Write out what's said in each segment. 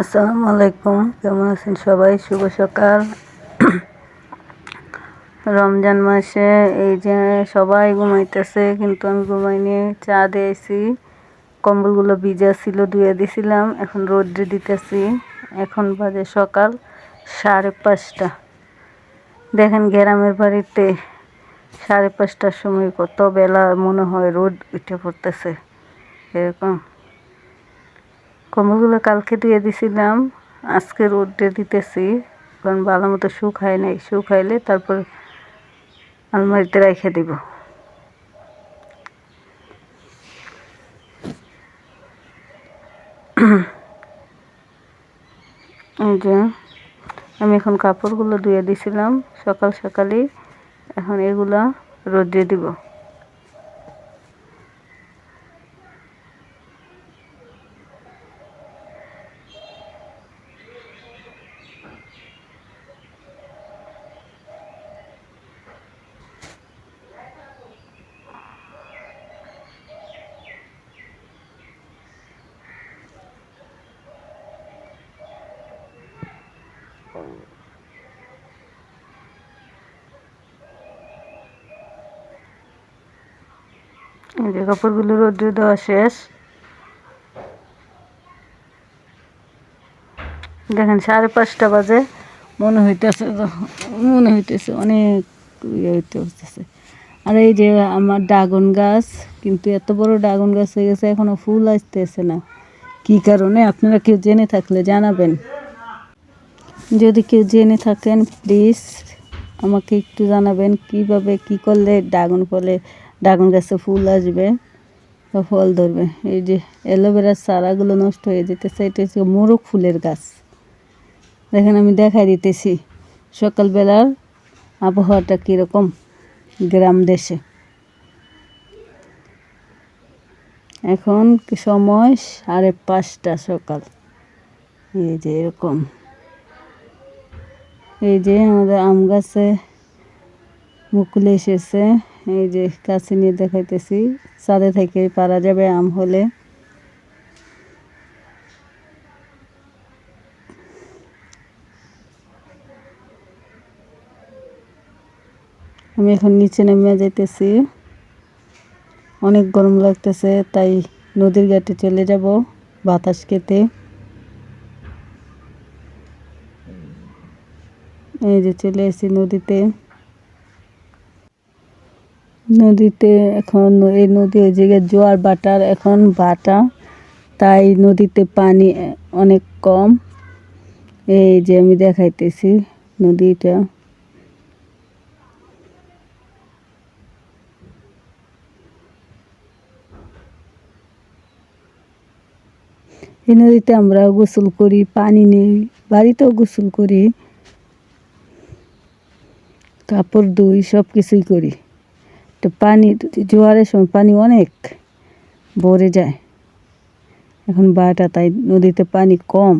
আসসালামু আলাইকুম। কেমন আছেন সবাই? শুভ সকাল। রমজান মাসে এই যে সবাই ঘুমাইতেছে, কিন্তু আমি ঘুমাই নিয়ে চা দিয়েছি। কম্বলগুলো ভিজা ছিল, ধুয়ে দিছিলাম। এখন রোদ্রে দিতেছি। এখন বাজে সকাল সাড়ে পাঁচটা। দেখেন গ্রামের বাড়িতে সাড়ে পাঁচটার সময় কত বেলা মনে হয় রোদ উঠে পড়তেছে। এরকম। কম্বলগুলো কালকে দিয়ে দিছিলাম, আজকে রোদে দিতেছি, কারণ ভালো মতো শুকায় নাই, শুকাইলে তারপর আলমারিতে রেখে দিব। যে, আমি এখন কাপড়গুলো ধুয়ে দিছিলাম, সকাল সকালই, এখন এগুলা রোদ্রে দিব। যে কাপড়গুলো রোদ্রে দেওয়া শেষ। দেখেন সাড়ে পাঁচটা বাজে। মনে হইতেছে মনে হইতেছে অনেক ইয়ে হইতে হইতেছে। আর এই যে আমার ড্রাগন গাছ, কিন্তু এত বড় ড্রাগন গাছ হয়ে গেছে, এখনও ফুল আসতেছে না। কি কারণে? আপনারা কেউ জেনে থাকলে জানাবেন। যদি কেউ জেনে থাকেন প্লিজ আমাকে একটু জানাবেন, কীভাবে কি করলে ড্রাগন ফলে ড্রাগন গাছে ফুল আসবে ফল ধরবে। এই যে অ্যালোভেরার চারাগুলো নষ্ট হয়ে যেতেছে, এটা হচ্ছে মোরগ ফুলের গাছ। দেখেন আমি দেখাই দিতেছি সকালবেলার আবহাওয়াটা কীরকম গ্রাম দেশে। এখন সময়? সাড়ে পাঁচটা সকাল। এই যে এরকম। এই যে আমাদের আম গাছে মুকুল এসেছে। এই যে কাছে নিয়ে দেখাইতেছি চাঁদে থেকে পারা যাবে আম হলে। আমি এখন নিচে নেমে যাইতেছি। অনেক গরম লাগতেছে, তাই নদীর ঘাটে চলে যাব বাতাস খেতে। এই যে চলে এসেছি নদীতে। নদীতে এখন, এই নদী ওই জায়গায় জোয়ার বাটার এখন বাটা তাই নদীতে পানি অনেক কম। এই যে আমি দেখাইতেছি নদীটা। এই নদীতে আমরা গোসল করি, পানি নেই, বাড়িতেও গোসল করি, কাপড় ধুই সব কিছুই করি। তো পানি জোয়ারের সময় পানি অনেক ভরে যায়, এখন বাটা, তাই নদীতে পানি কম।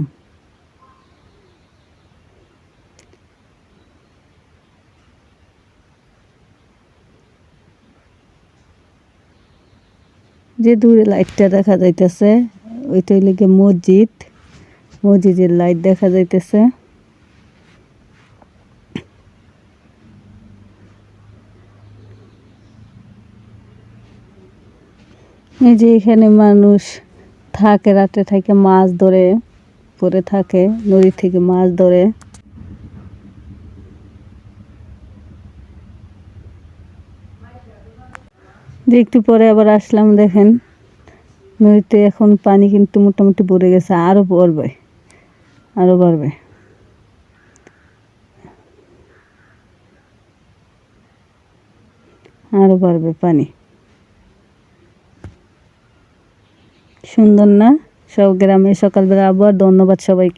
যে দূরে লাইটটা দেখা যাইতেছে, ওইটা হইলে মসজিদ। মসজিদের লাইট দেখা যাইতেছে। এই যে এখানে মানুষ থাকে, রাতে থাকে, মাছ ধরে পরে থাকে, নদী থেকে মাছ ধরে। যে একটু পরে আবার আসলাম, দেখেন। নদীতে এখন পানি কিন্তু মোটামুটি ভরে গেছে আরও বাড়বে আরও বাড়বে। আরও বাড়বে পানি। সুন্দর না? সব গ্রামে সকালবেলা আবার ধন্যবাদ সবাইকে।